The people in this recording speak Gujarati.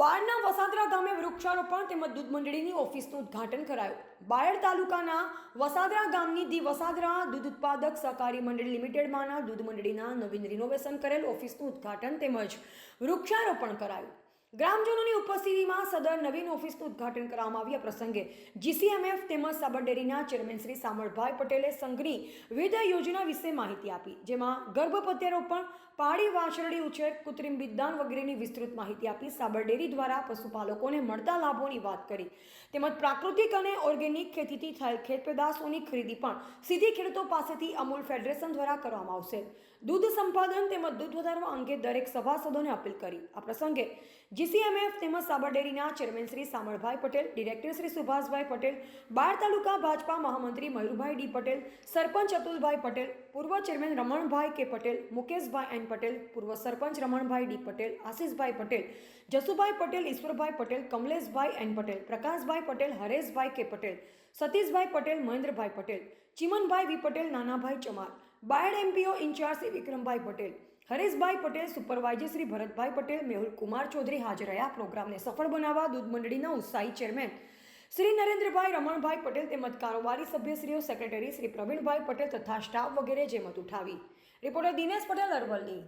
બાયડના વસાદરા ગામે વૃક્ષારોપણ તેમજ દૂધ મંડળીની ઓફિસનું ઉદ્ઘાટન કરાયું. બાયડ તાલુકાના વસાદરા ગામની દી વસાદરા દૂધ ઉત્પાદક સહકારી મંડળ લિમિટેડમાંના દૂધ મંડળીના નવીન રિનોવેશન કરેલ ઓફિસનું ઉદ્ઘાટન તેમજ વૃક્ષારોપણ કરાયું. ગ્રામજનોની ઉપસ્થિતિમાં સદર નવીન ઓફિસનું ઉદ્ઘાટન કરવામાં આવ્યા પ્રસંગે જીસીએમએફ તેમજ સાબર ડેરીના ચેરમેન શ્રી સામળભાઈ પટેલે સંઘની વિવિધ યોજના વિશે માહિતી આપી, જેમાં ગર્ભ પ્રત્યારોપણ પાડી વાછરડી ઉછેર, કૃત્રિમ બિદ્દાન વગેરેની વિસ્તૃત માહિતી આપી સાબર ડેરી દ્વારા પશુપાલકોને મળતા લાભોની વાત કરી. તેમજ પ્રાકૃતિક અને ઓર્ગેનિક ખેતીથી થયેલ ખેત પેદાશોની ખરીદી પણ સીધી ખેડૂતો પાસેથી અમૂલ ફેડરેશન દ્વારા કરવામાં આવશે. દૂધ સંપાદન તેમજ દૂધ વધારવા અંગે દરેક સભાસદોને અપીલ કરી. આ પ્રસંગે જીસીએમએફ તેમજ સાબર ડેરીના ચેરમેન શ્રી સામળભાઈ પટેલ, ડિરેક્ટર શ્રી સુભાષભાઈ પટેલ, બાર તાલુકા ભાજપા મહામંત્રી મયુરભાઈ ડી પટેલ, સરપંચ અતુલભાઈ પટેલ, પૂર્વ chairman Ramanbhai K Patel, Mukeshbhai N Patel, પૂર્વ sarpanch Ramanbhai D Patel, Ashishbhai Patel, Jasubhai Patel, Ishwarbhai Patel, Kamleshbhai N Patel, Prakashbhai Patel, Hareshbhai K Patel, Satishbhai Patel, Mahendrabhai Patel Chimanbhai V Patel, Nanabhai Chamar. Bayad MPO in charge Shri Vikrambhai Patel. Hareshbhai Patel, supervisor Shri Bharatbhai Patel, Mehul Kumar Chaudhary હાજર રહ્યા. પ્રોગ્રામને સફળ બનાવવા દૂધ મંડળીના ઉત્સાહી ચેરમેન શ્રી નરેન્દ્રભાઈ રમણભાઈ પટેલ તેમજ કારોબારી સભ્યશ્રીઓ, સેક્રેટરી શ્રી પ્રવીણભાઈ પટેલ તથા સ્ટાફ વગેરે જેમત ઉઠાવી. રિપોર્ટર દિનેશ પટેલ અરવલ્લી.